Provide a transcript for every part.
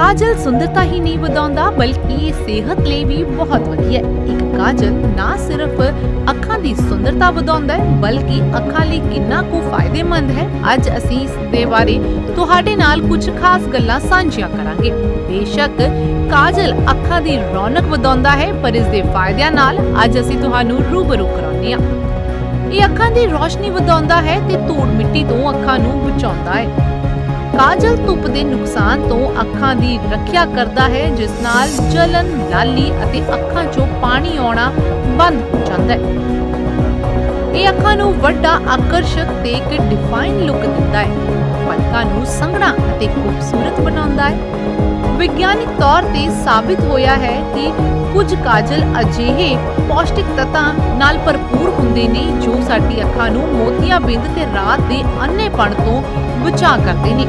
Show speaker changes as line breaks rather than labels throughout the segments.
ਕਾਜਲ ਸੁੰਦਰਤਾ ਹੀ ਨਹੀਂ ਵਧਾਉਂਦਾ, ਬਲਕਿ ਇਹ ਸਿਹਤ ਲਈ ਵੀ ਬਹੁਤ ਵਧੀਆ ਹੈ। ਇੱਕ ਕਾਜਲ ਨਾ ਸਿਰਫ ਅੱਖਾਂ ਦੀ ਸੁੰਦਰਤਾ ਵਧਾਉਂਦਾ ਹੈ, ਬਲਕਿ ਅੱਖਾਂ ਲਈ ਕਿੰਨਾ ਕੁ ਫਾਇਦੇਮੰਦ ਹੈ। ਅੱਜ ਅਸੀਂ ਇਸ ਦੇ ਬਾਰੇ ਤੁਹਾਡੇ ਨਾਲ ਕੁਝ ਖਾਸ ਗੱਲਾਂ ਸਾਂਝੀਆਂ ਕਰਾਂਗੇ। ਬੇਸ਼ੱਕ ਕਾਜਲ ਅੱਖਾਂ ਦੀ ਰੌਣਕ ਵਧਾਉਂਦਾ ਹੈ, ਪਰ ਇਸ ਦੇ ਫਾਇਦਿਆਂ ਨਾਲ ਅੱਜ ਅਸੀਂ ਤੁਹਾਨੂੰ ਰੂਬਰੂ ਕਰਾਉਂਦੇ ਹਾਂ। ਇਹ ਅੱਖਾਂ ਦੀ ਰੋਸ਼ਨੀ ਵਧਾਉਂਦਾ ਹੈ ਤੇ ਧੂੜ ਮਿੱਟੀ ਤੋਂ ਅੱਖਾਂ ਨੂੰ ਬਚਾਉਂਦਾ ਹੈ। ਕਾਜਲ ਧੁੱਪ ਦੇ ਨੁਕਸਾਨ ਤੋਂ ਅੱਖਾਂ ਦੀ ਰੱਖਿਆ ਕਰਦਾ ਹੈ, ਜਿਸ ਨਾਲ ਜਲਨ, ਲਾਲੀ ਅਤੇ ਅੱਖਾਂ 'ਚੋਂ ਪਾਣੀ ਆਉਣਾ ਬੰਦ ਹੋ ਜਾਂਦਾ ਹੈ। ਇਹ ਅੱਖਾਂ ਨੂੰ ਵੱਡਾ ਆਕਰਸ਼ਕ ਤੇ ਇੱਕ ਡਿਫਾਈਨ ਲੁੱਕ ਦਿੰਦਾ ਹੈ। ਪਲਕਾਂ ਨੂੰ ਸੰਘਣਾ ਅਤੇ ਖੂਬਸੂਰਤ ਬਣਾਉਂਦਾ ਹੈ। ਵਿਗਿਆਨਿਕ ਤੌਰ ਤੇ ਸਾਬਿਤ ਹੋਇਆ ਹੈ ਕਿ ਕੁਝ ਕਾਜਲ ਅਜਿਹੇ ਪੌਸ਼ਟਿਕ ਤੱਤਾਂ ਨਾਲ ਭਰਪੂਰ ਹੁੰਦੇ ਨੇ ਜੋ ਸਾਡੀ ਅੱਖਾਂ ਨੂੰ ਮੋਤੀਆਬਿੰਦ ਤੇ ਰਾਤ ਦੇ ਅੰਨੇਪਣ ਤੋਂ ਬਚਾ ਕਰਦੇ ਨੇ।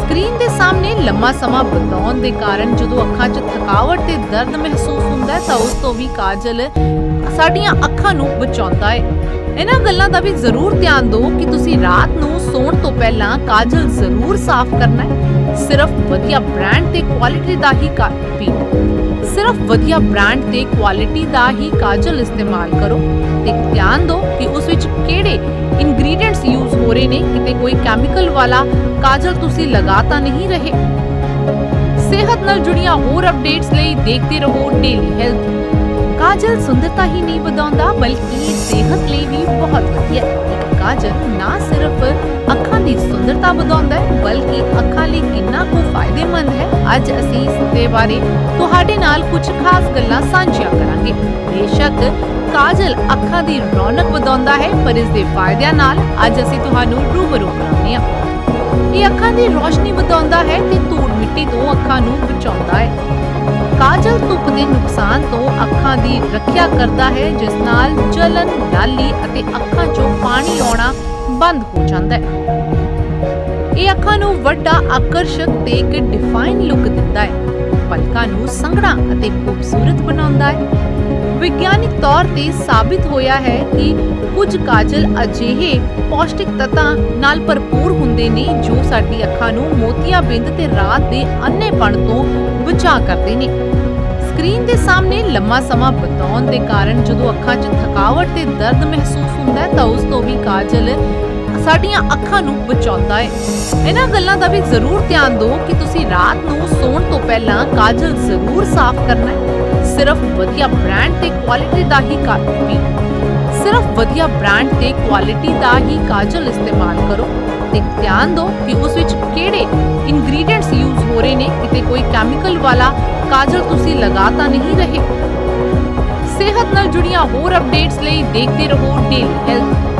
ਸਕਰੀਨ ਦੇ ਸਾਹਮਣੇ ਲੰਮਾ ਸਮਾਂ ਬਿਤਾਉਣ ਦੇ ਕਾਰਨ ਜਦੋਂ ਅੱਖਾਂ 'ਚ ਥਕਾਵਟ ਤੇ ਦਰਦ ਮਹਿਸੂਸ ਹੁੰਦਾ ਹੈ ਤਾਂ ਉਸ ਤੋਂ ਵੀ ਕਾਜਲ ਸਾਡੀਆਂ ਅੱਖਾਂ ਨੂੰ ਬਚਾਉਂਦਾ ਹੈ। ਇਹਨਾਂ ਗੱਲਾਂ ਦਾ ਵੀ ਜ਼ਰੂਰ ਧਿਆਨ ਦਿਓ ਕਿ ਤੁਸੀਂ ਰਾਤ ਨੂੰ ਸੌਣ ਤੋਂ ਪਹਿਲਾਂ ਕਾਜਲ ਜ਼ਰੂਰ ਸਾਫ਼ ਕਰਨਾ ਹੈ। ਸਿਰਫ ਵਧੀਆ ਬ੍ਰਾਂਡ ਤੇ ਕੁਆਲਿਟੀ ਦਾ ਹੀ ਕਾਪੀ ਸਿਰਫ ਵਧੀਆ ਬ੍ਰਾਂਡ ਤੇ ਕੁਆਲਿਟੀ ਦਾ ਹੀ ਕਾਜਲ ਇਸਤੇਮਾਲ ਕਰੋ ਤੇ ਧਿਆਨ ਦਿਓ ਕਿ ਉਸ ਵਿੱਚ ਕਿਹੜੇ ਇੰਗਰੀਡੀਅੰਟਸ ਯੂਜ਼ ਹੋ ਰਹੇ ਨੇ, ਕਿਤੇ ਕੋਈ ਕੈਮੀਕਲ ਵਾਲਾ ਕਾਜਲ ਤੁਸੀਂ ਲਗਾ ਤਾਂ ਨਹੀਂ ਰਹੇ। ਸਿਹਤ ਨਾਲ ਜੁੜੀਆਂ ਹੋਰ ਅਪਡੇਟਸ ਲਈ ਦੇਖਦੇ ਰਹੋ ਡੇਲੀ ਹੈਲਥ ਕਾਜਲ ਸੁੰਦਰਤਾ ਹੀ ਨਹੀਂ ਵਧਾਉਂਦਾ, ਬਲਕਿ ਸਿਹਤ ਲਈ ਵੀ ਬਹੁਤ ਵਧੀਆ। ਹੈ ਕਾਜਲ ਨਾ ਸਿਰਫ ਅੱਖਾਂ ਵਧਾਉਂਦਾ ਹੈ, ਬਲਕਿ ਅੱਖਾਂ ਲਈ ਕਿੰਨਾ ਕੁ ਫਾਇਦੇਮੰਦ ਹੈ, ਅੱਜ ਅਸੀਂ ਇਸ ਦੇ ਬਾਰੇ ਤੁਹਾਡੇ ਨਾਲ ਕੁਝ ਖਾਸ ਗੱਲਾਂ ਸਾਂਝੀਆਂ ਕਰਾਂਗੇ। ਬੇਸ਼ੱਕ ਕਾਜਲ ਅੱਖਾਂ ਦੀ ਰੌਣਕ ਵਧਾਉਂਦਾ ਹੈ, ਪਰ ਇਸ ਦੇ ਫਾਇਦਿਆਂ ਨਾਲ ਅੱਜ ਅਸੀਂ ਤੁਹਾਨੂੰ ਰੂਬਰੂ ਕਰਾਉਂਦੇ ਹਾਂ। ਇਹ ਅੱਖਾਂ ਦੀ ਰੋਸ਼ਨੀ ਵਧਾਉਂਦਾ ਹੈ ਤੇ ਧੂੜ ਮਿੱਟੀ ਤੋਂ ਅੱਖਾਂ ਨੂੰ ਬਚਾਉਂਦਾ ਹੈ। ਕਾਜਲ ਧੁੱਪ ਦੇ ਨੁਕਸਾਨ ਤੋਂ ਅੱਖਾਂ ਦੀ ਰੱਖਿਆ ਕਰਦਾ ਹੈ, ਜਿਸ ਨਾਲ ਜਲਨ ਲਾਲੀ ਅਤੇ ਅੱਖਾਂ 'ਚੋਂ ਪਾਣੀ ਆਉਣਾ ਬੰਦ ਹੋ ਜਾਂਦਾ ਹੈ। ਇਹ ਅੱਖਾਂ ਨੂੰ ਵੱਡਾ ਆਕਰਸ਼ਕ ਤੇ ਇੱਕ ਡਿਫਾਈਨ ਲੁੱਕ ਦਿੰਦਾ ਹੈ। ਪਲਕਾਂ ਨੂੰ ਸੰਘਣਾ ਅਤੇ ਖੂਬਸੂਰਤ ਬਣਾਉਂਦਾ ਹੈ। ਵਿਗਿਆਨਿਕ ਤੌਰ ਤੇ ਸਾਬਿਤ ਹੋਇਆ ਹੈ ਕਿ ਕੁਝ ਕਾਜਲ ਅਜਿਹੇ ਪੌਸ਼ਟਿਕ ਤੱਤਾਂ ਨਾਲ ਭਰਪੂਰ ਹੁੰਦੇ ਨੇ ਜੋ ਸਾਡੀ ਅੱਖਾਂ ਨੂੰ ਮੋਤੀਆਬਿੰਦ ਤੇ ਰਾਤ ਦੇ ਅੰਨੇਪਣ ਤੋਂ ਬਚਾ ਕਰਦੇ ਨੇ। ਸਕਰੀਨ ਦੇ ਸਾਹਮਣੇ ਲੰਮਾ ਸਮਾਂ ਬਿਤਾਉਣ ਦੇ ਕਾਰਨ ਜਦੋਂ ਅੱਖਾਂ 'ਚ ਥਕਾਵਟ ਤੇ ਦਰਦ ਮਹਿਸੂਸ ਹੁੰਦਾ ਹੈ ਤਾਂ ਉਸ ਤੋਂ ਵੀ ਕਾਜਲ ਸਾਡੀਆਂ ਅੱਖਾਂ ਨੂੰ ਬਚਾਉਂਦਾ ਹੈ ਇਹਨਾਂ ਗੱਲਾਂ ਦਾ ਵੀ ਜ਼ਰੂਰ ਧਿਆਨ ਦਿਓ ਕਿ ਤੁਸੀਂ ਰਾਤ ਨੂੰ ਸੌਣ ਤੋਂ ਪਹਿਲਾਂ ਕਾਜਲ ਜ਼ਰੂਰ ਸਾਫ਼ ਕਰਨਾ ਹੈ ਸਿਰਫ ਵਧੀਆ ਬ੍ਰਾਂਡ ਤੇ ਕੁਆਲਿਟੀ ਦਾ ਹੀ ਕਾਜਲ ਕਾਪੀ ਸਿਰਫ ਵਧੀਆ ਬ੍ਰਾਂਡ ਤੇ ਕੁਆਲਿਟੀ ਦਾ ਹੀ ਕਾਜਲ ਇਸਤੇਮਾਲ ਕਰੋ ਤੇ ਧਿਆਨ ਦਿਓ ਕਿ ਉਸ ਵਿੱਚ ਕਿਹੜੇ ਇੰਗਰੀਡੀਅੰਟਸ ਯੂਜ਼ ਹੋ ਰਹੇ ਨੇ। ਕਿਤੇ ਕੋਈ ਕੈਮੀਕਲ ਵਾਲਾ ਕਾਜਲ ਤੁਸੀਂ ਲਗਾ ਤਾਂ ਨਹੀਂ ਰਹੇ। ਸਿਹਤ ਨਾਲ ਜੁੜੀਆਂ ਹੋਰ ਅਪਡੇਟਸ ਲਈ ਦੇਖਦੇ ਰਹੋ ਡੇਲੀ ਹੈਲਥ